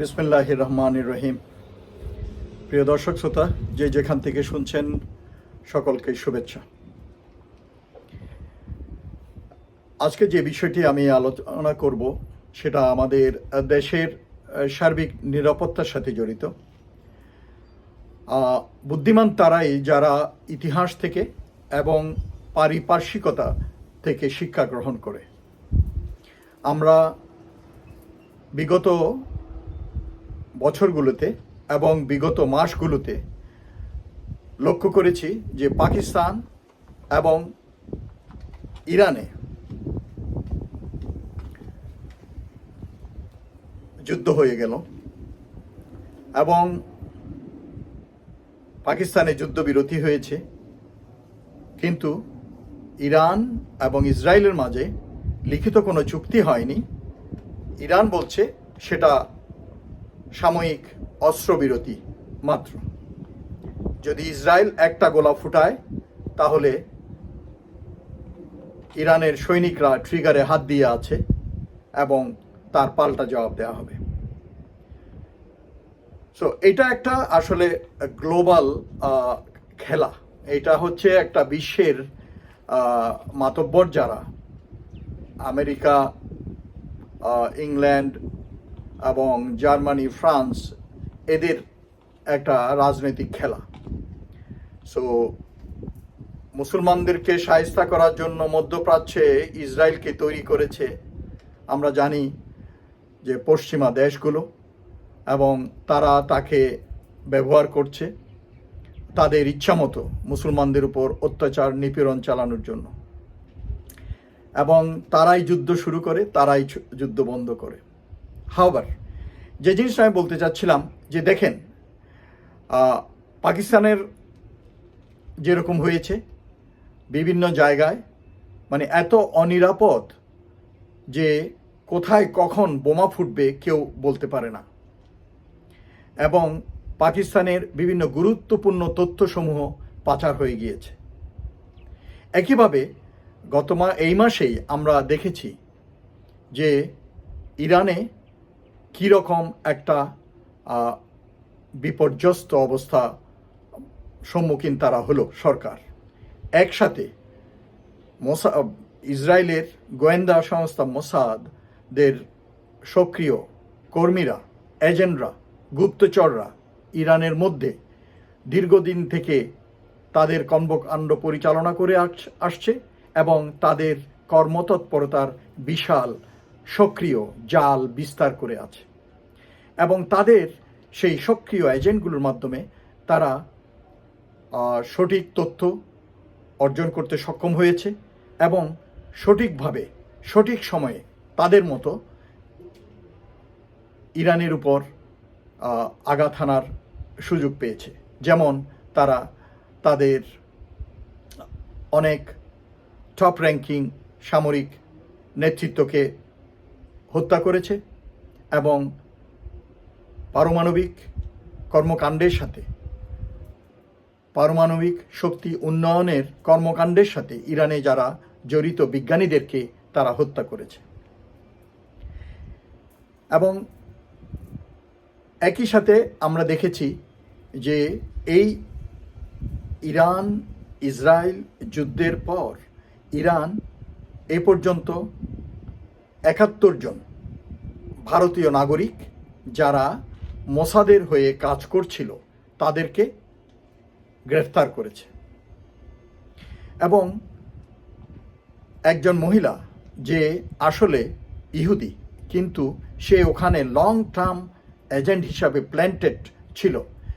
বিসমিল্লাহ রহমান রহিম প্রিয় দর্শক শ্রোতা, যে যেখান থেকে শুনছেন, সকলকে শুভেচ্ছা। আজকে যে বিষয়টি আমি আলোচনা করব, সেটা আমাদের দেশের সার্বিক নিরাপত্তার সাথে জড়িত। বুদ্ধিমান তারাই যারা ইতিহাস থেকে এবং পারিপার্শ্বিকতা থেকে শিক্ষা গ্রহণ করে। আমরা বিগত বছরগুলোতে এবং বিগত মাসগুলোতে লক্ষ্য করেছি যে পাকিস্তান এবং ইরানে যুদ্ধ হয়ে গেল এবং পাকিস্তানে যুদ্ধবিরতি হয়েছে। কিন্তু ইরান এবং ইসরায়েলের মাঝে লিখিত কোনো চুক্তি হয়নি। ইরান বলছে সেটা সাময়িক অস্ত্রবিরতি মাত্র। যদি ইসরায়েল একটা গোলা ফুটায়, তাহলে ইরানের সৈনিকরা ট্রিগারে হাত দিয়ে আছে এবং তার পাল্টা জবাব দেওয়া হবে। সো এটা একটা আসলে গ্লোবাল খেলা। এটা হচ্ছে একটা বিশ্বের মাতব্বর যারা। আমেরিকা ইংল্যান্ড এবং জার্মানি, ফ্রান্স এদের একটা রাজনৈতিক খেলা। সো মুসলমানদেরকে সাহিস্তা করার জন্য মধ্যপ্রাচ্যে ইসরায়েলকে তৈরি করেছে, আমরা জানি যে পশ্চিমা দেশগুলো এবং তারা তাকে ব্যবহার করছে তাদের ইচ্ছামতো মুসলমানদের উপর অত্যাচার, নিপীড়ন চালানোর জন্য। এবং তারাই যুদ্ধ শুরু করে, তারাই যুদ্ধ বন্ধ করে। হাওবার। যে জিনিসটা আমি বলতে চাচ্ছিলাম, যে দেখেন পাকিস্তানের যেরকম হয়েছে, বিভিন্ন জায়গায় মানে এত অনিরাপদ যে কোথায় কখন বোমা ফুটবে কেউ বলতে পারে না। এবং পাকিস্তানের বিভিন্ন গুরুত্বপূর্ণ তথ্যসমূহ পাচার হয়ে গিয়েছে। একইভাবে গত মা, এই মাসেই আমরা দেখেছি যে ইরানে কীরকম একটা বিপর্যস্ত অবস্থা সম্মুখীন তারা হলো সরকার। একসাথে মোসা, ইসরায়েলের গোয়েন্দা সংস্থা মোসাদদের সক্রিয় কর্মীরা, এজেন্টরা, গুপ্তচররা ইরানের মধ্যে দীর্ঘদিন থেকে তাদের কর্মকাণ্ড পরিচালনা করে আস- আসছে এবং তাদের কর্মতৎপরতার বিশাল সক্রিয় জাল বিস্তার করে আছে। এবং তাদের সেই সক্রিয় এজেন্টগুলোর মাধ্যমে তারা সঠিক তথ্য অর্জন করতে সক্ষম হয়েছে এবং সঠিকভাবে, সঠিক সময়ে তাদের মতো ইরানের উপর আঘাত হানার সুযোগ পেয়েছে। যেমন তারা তাদের অনেক টপ র্যাঙ্কিং সামরিক নেতৃত্বকে হত্যা করেছে এবং পারমাণবিক কর্মকাণ্ডের সাথে, পারমাণবিক শক্তি উন্নয়নের কর্মকাণ্ডের সাথে ইরানে যারা জড়িত বিজ্ঞানীদেরকে তারা হত্যা করেছে। এবং একই সাথে আমরা দেখেছি যে এই ইরান ইসরায়েল যুদ্ধের পর ইরান এ পর্যন্ত একাত্তর জন ভারতীয় নাগরিক যারা মোসাদের হয়ে কাজ করছিল, তাদেরকে গ্রেফতার করেছে। এবং একজন মহিলা যে আসলে ইহুদি, কিন্তু সে ওখানে লং টার্ম এজেন্ট হিসাবে প্ল্যান্টেড ছিল।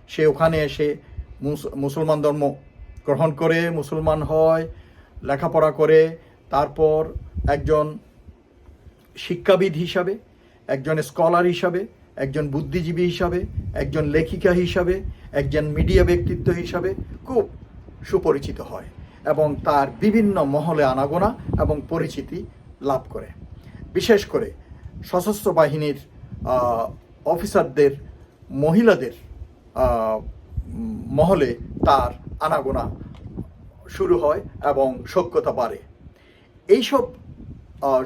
সে ওখানে এসে মুসলমান ধর্ম গ্রহণ করে, মুসলমান হয়, লেখাপড়া করে, তারপর একজন শিক্ষাবিদ হিসাবে, একজন স্কলার হিসাবে একজন বুদ্ধিজীবী হিসাবে, একজন লেখিকা হিসাবে, একজন মিডিয়া ব্যক্তিত্ব হিসাবে খুব সুপরিচিত হয় এবং তার বিভিন্ন মহলে আনাগোনা এবং পরিচিতি লাভ করে। বিশেষ করে সশস্ত্র বাহিনীর অফিসারদের, মহিলাদের মহলে তার আনাগোনা শুরু হয় এবং সক্ষতা বাড়ে। এইসব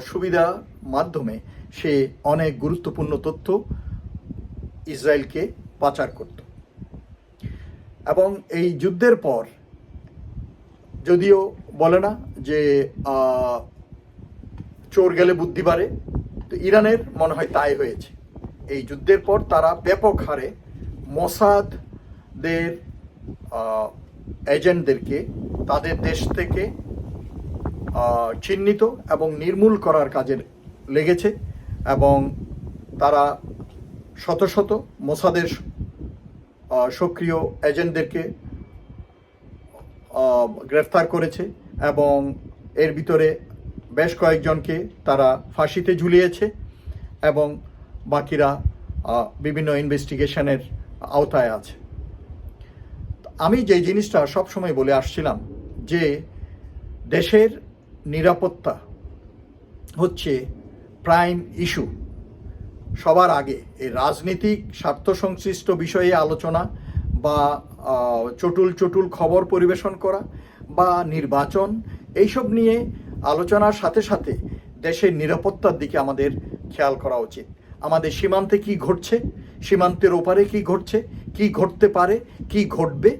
সুবিধার মাধ্যমে সে অনেক গুরুত্বপূর্ণ তথ্য ইসরায়েলকে পাচার করত। এবং এই যুদ্ধের পর যদিও বলে না যে চোর গেলে বুদ্ধি বাড়ে, তো ইরানের মনে হয় তাই হয়েছে। এই যুদ্ধের পর তারা ব্যাপক হারে মোসাদদের এজেন্টদেরকে তাদের দেশ থেকে চিহ্নিত এবং নির্মূল করার কাজে লেগেছে এবং তারা শত শত মোসাদের সক্রিয় এজেন্টদেরকে গ্রেফতার করেছে এবং এর ভিতরে বেশ কয়েকজনকে তারা ফাঁসিতে ঝুলিয়েছে এবং বাকিরা বিভিন্ন ইনভেস্টিগেশনের আওতায় আছে। আমি যে জিনিসটা সবসময় বলে আসছিলাম যে দেশের নিরাপত্তা হচ্ছে প্রাইম ইস্যু সবার আগে এই রাজনীতিক স্বার্থ সংশ্লিষ্ট বিষয়ে আলোচনা বা চটুল চটুল খবর পরিবেশন করা বা নির্বাচন, এইসব নিয়ে আলোচনার সাথে সাথে দেশের নিরাপত্তার দিকে আমাদের খেয়াল করা উচিত। আমাদের সীমান্তে কি ঘটছে, সীমান্তের ওপারে কি ঘটছে, কি ঘটতে পারে, কি ঘটবে,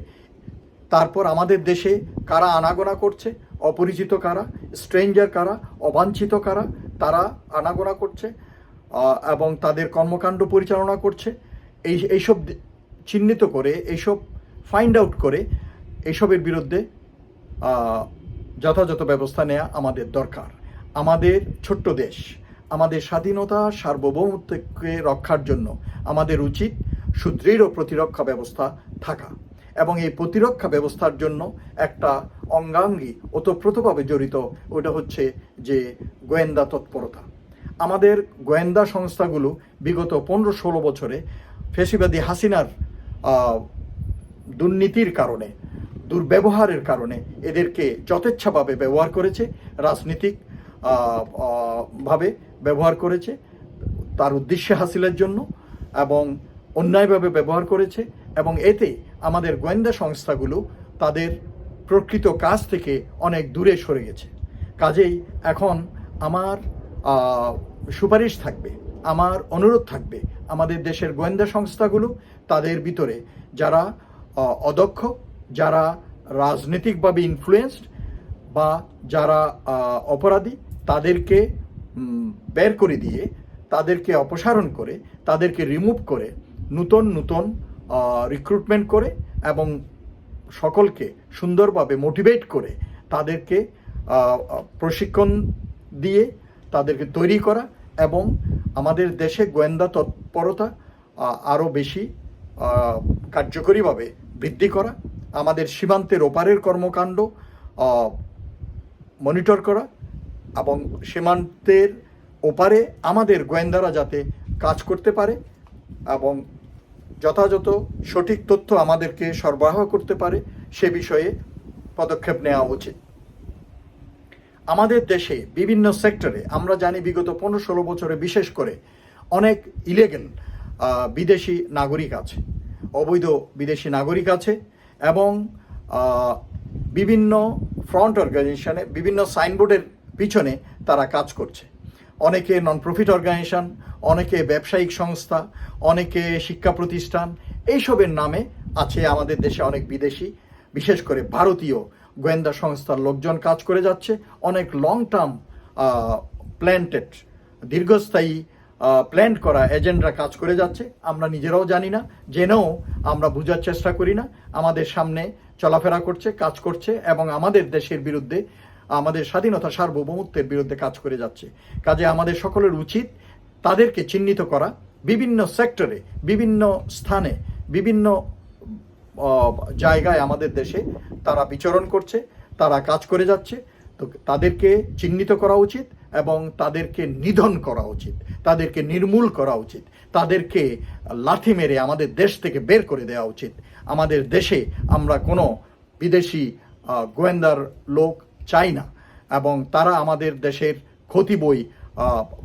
তারপর আমাদের দেশে কারা আনাগোনা করছে, অপরিচিত কারা, স্ট্রেঞ্জার কারা, অবাঞ্ছিত কারা, তারা আনাগোনা করছে এবং তাদের কর্মকাণ্ড পরিচালনা করছে। এই, এইসব চিহ্নিত করে, এইসব ফাইন্ড আউট করে, এইসবের বিরুদ্ধে যথাযথ ব্যবস্থা নেওয়া আমাদের দরকার। আমাদের ছোট্ট দেশ, আমাদের স্বাধীনতা সার্বভৌমত্বকে রক্ষার জন্য আমাদের উচিত সুদৃঢ় প্রতিরক্ষা ব্যবস্থা থাকা। এবং এই প্রতিরক্ষা ব্যবস্থার জন্য একটা অঙ্গাঙ্গী, ওতপ্রোতভাবে জড়িত, ওটা হচ্ছে যে গোয়েন্দা তৎপরতা। আমাদের গোয়েন্দা সংস্থাগুলো বিগত পনেরো ষোলো বছরে ফেসিবাদী হাসিনার দুর্নীতির কারণে, দুর্ব্যবহারের কারণে এদেরকে যথেচ্ছাভাবে ব্যবহার করেছে, রাজনীতিক ভাবে ব্যবহার করেছে, তার উদ্দেশ্যে হাসিলের জন্য এবং অন্যায়ভাবে ব্যবহার করেছে এবং এতে আমাদের গোয়েন্দা সংস্থাগুলো তাদের প্রকৃত কাজ থেকে অনেক দূরে সরে গেছে। কাজেই এখন আমার সুপারিশ থাকবে, আমার অনুরোধ থাকবে, আমাদের দেশের গোয়েন্দা সংস্থাগুলো, তাদের ভিতরে যারা অদক্ষ, যারা রাজনৈতিকভাবে ইনফ্লুয়েসড বা যারা অপরাধী, তাদেরকে বের করে দিয়ে, তাদেরকে অপসারণ করে, তাদেরকে রিমুভ করে, নূতন নূতন রিক্রুটমেন্ট করে এবং সকলকে সুন্দরভাবে মোটিভেট করে তাদেরকে প্রশিক্ষণ দিয়ে তাদেরকে তৈরি করা এবং আমাদের দেশে গোয়েন্দা তৎপরতা আরও বেশি কার্যকরীভাবে বৃদ্ধি করা, আমাদের সীমান্তের ওপারের কর্মকাণ্ড মনিটর করা এবং সীমান্তের ওপারে আমাদের গোয়েন্দারা যাতে কাজ করতে পারে এবং যথাযথ সঠিক তথ্য আমাদেরকে সরবরাহ করতে পারে, সে বিষয়ে পদক্ষেপ নেওয়া উচিত। আমাদের দেশে বিভিন্ন সেক্টরে, আমরা জানি বিগত পনেরো ষোলো বছরে বিশেষ করে অনেক ইলেগেল বিদেশি নাগরিক আছে, অবৈধ বিদেশি নাগরিক আছে এবং বিভিন্ন ফ্রন্ট অর্গানাইজেশনে বিভিন্ন সাইনবোর্ডের পিছনে তারা কাজ করছে। অনেকে নন প্রফিট অর্গানাইজেশন অনেকে ব্যবসায়িক সংস্থা, অনেকে শিক্ষা প্রতিষ্ঠান, এইসবের নামে আছে আমাদের দেশে অনেক বিদেশি, বিশেষ করে ভারতীয় গোয়েন্দা সংস্থার লোকজন কাজ করে যাচ্ছে। অনেক লং টার্ম প্ল্যান্টেড দীর্ঘস্থায়ী প্ল্যান করা এজেন্টরা কাজ করে যাচ্ছে। আমরা নিজেরাও জানি না, জেনেও আমরা বোঝার চেষ্টা করি না। আমাদের সামনে চলাফেরা করছে, কাজ করছে এবং আমাদের দেশের বিরুদ্ধে, আমাদের স্বাধীনতা সার্বভৌমত্বের বিরুদ্ধে কাজ করে যাচ্ছে। কাজে আমাদের সকলের উচিত তাদেরকে চিহ্নিত করা। বিভিন্ন সেক্টরে বিভিন্ন স্থানে, বিভিন্ন জায়গায় আমাদের দেশে তারা বিচরণ করছে, তারা কাজ করে যাচ্ছে। তো তাদেরকে চিহ্নিত করা উচিত এবং তাদেরকে নিধন করা উচিত, তাদেরকে নির্মূল করা উচিত, তাদেরকে লাথি মেরে আমাদের দেশ থেকে বের করে দেওয়া উচিত। আমাদের দেশে আমরা কোনো বিদেশি গোয়েন্দার লোক চাই না এবং তারা আমাদের দেশের ক্ষতি বই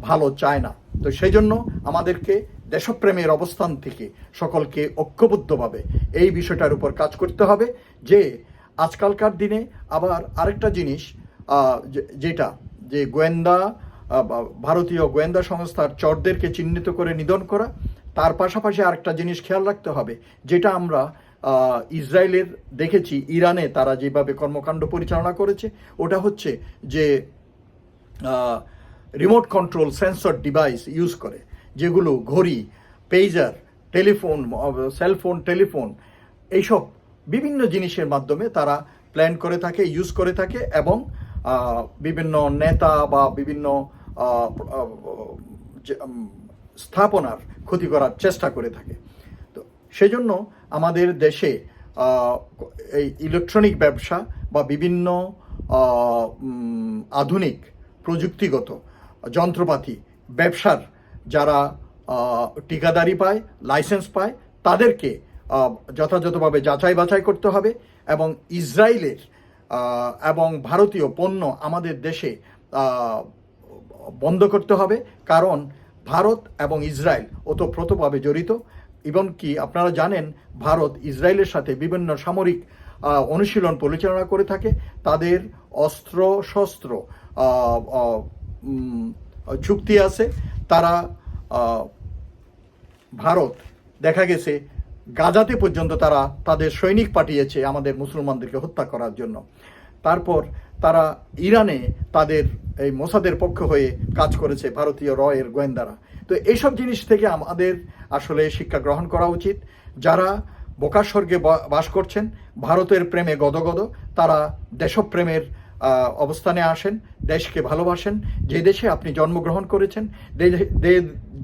ভালো চায় না। তো সেই জন্য আমাদেরকে দেশপ্রেমের অবস্থান থেকে সকলকে ঐক্যবদ্ধভাবে এই বিষয়টার উপর কাজ করতে হবে যে আজকালকার দিনে আবার আরেকটা জিনিস যেটা, যে গোয়েন্দা ভারতীয় গোয়েন্দা সংস্থার চরদেরকে চিহ্নিত করে নিধন করা, তার পাশাপাশি আরেকটা জিনিস খেয়াল রাখতে হবে, যেটা আমরা ইসরায়েলের দেখেছি, ইরানে তারা যেভাবে কর্মকাণ্ড পরিচালনা করেছে, ওটা হচ্ছে যে remote control sensor device use করে। যেগুলো ঘড়ি পেজার টেলিফোন সেলফোন টেলিফোন এইসব বিভিন্ন জিনিসের মাধ্যমে তারা প্ল্যান করে থাকে ইউজ করে থাকে এবং বিভিন্ন নেতা বা বিভিন্ন স্থাপনার ক্ষতি করার চেষ্টা করে থাকে। তো সেজন্য আমাদের দেশে এই ইলেকট্রনিক ব্যবসা বা বিভিন্ন আধুনিক প্রযুক্তিগত যন্ত্রপাতি ব্যবসার যারা আহ, ঠিকাদারি পায় লাইসেন্স পায় তাদেরকে যথাযথভাবে যাচাই বাছাই করতে হবে এবং ইসরায়েলের এবং ভারতীয় পণ্য আমাদের দেশে বন্ধ করতে হবে। কারণ ভারত এবং ইসরায়েল ওতপ্রোতভাবে জড়িত। এবং কি আপনারা জানেন ভারত ইসরায়েলের সাথে বিভিন্ন সামরিক অনুশীলন পরিচালনা করে থাকে। তাদের অস্ত্র শস্ত্র চুক্তি আছে। তারা ভারত দেখা গেছে গাজাতে পর্যন্ত তারা তাদের সৈনিক পাঠিয়েছে আমাদের মুসলমানদেরকে হত্যা করার জন্য। তারপর তারা ইরানে তাদের এই মোসাদের পক্ষ হয়ে কাজ করেছে ভারতীয় রয়ের গোয়েন্দারা। তো এইসব জিনিস থেকে আমাদের আসলে শিক্ষা গ্রহণ করা উচিত। যারা বোকার স্বর্গে বা- বাস করছেন, ভারতের প্রেমে গদগদ, তারা দেশপ্রেমের অবস্থানে আসেন, দেশকে ভালোবাসেন। যে দেশে আপনি জন্মগ্রহণ করেছেন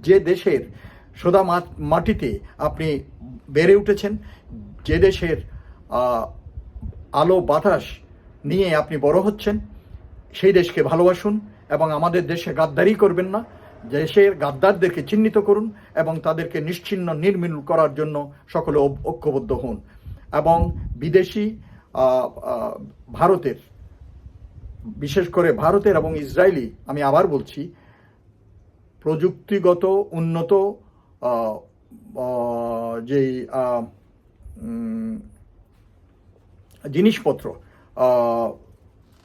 যে- দেশের সোদা মাটিতে আপনি বেড়ে উঠেছেন, যে দেশের আলো বাতাস নিয়ে আপনি বড় হচ্ছেন, সেই দেশকে ভালোবাসুন এবং আমাদের দেশে গাদ্দারি করবেন না। দেশের গাদ্দারদেরকে চিহ্নিত করুন এবং তাদেরকে নিশ্চিহ্ন নির্মূল করার জন্য সকলে ঐক্যবদ্ধ হন এবং বিদেশি ভারতের বিশেষ করে ভারতের এবং ইসরায়েলি, আমি আবার বলছি, প্রযুক্তিগত উন্নত যেই জিনিসপত্র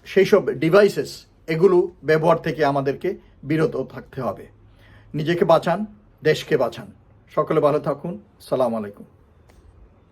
সেই সব ডিভাইসেস এগুলো ব্যবহার থেকে আমাদেরকে বিরত থাকতে হবে। নিজেকে বাঁচান, দেশকে বাঁচান। সকলে ভালো থাকুন। সালাম আলাইকুম।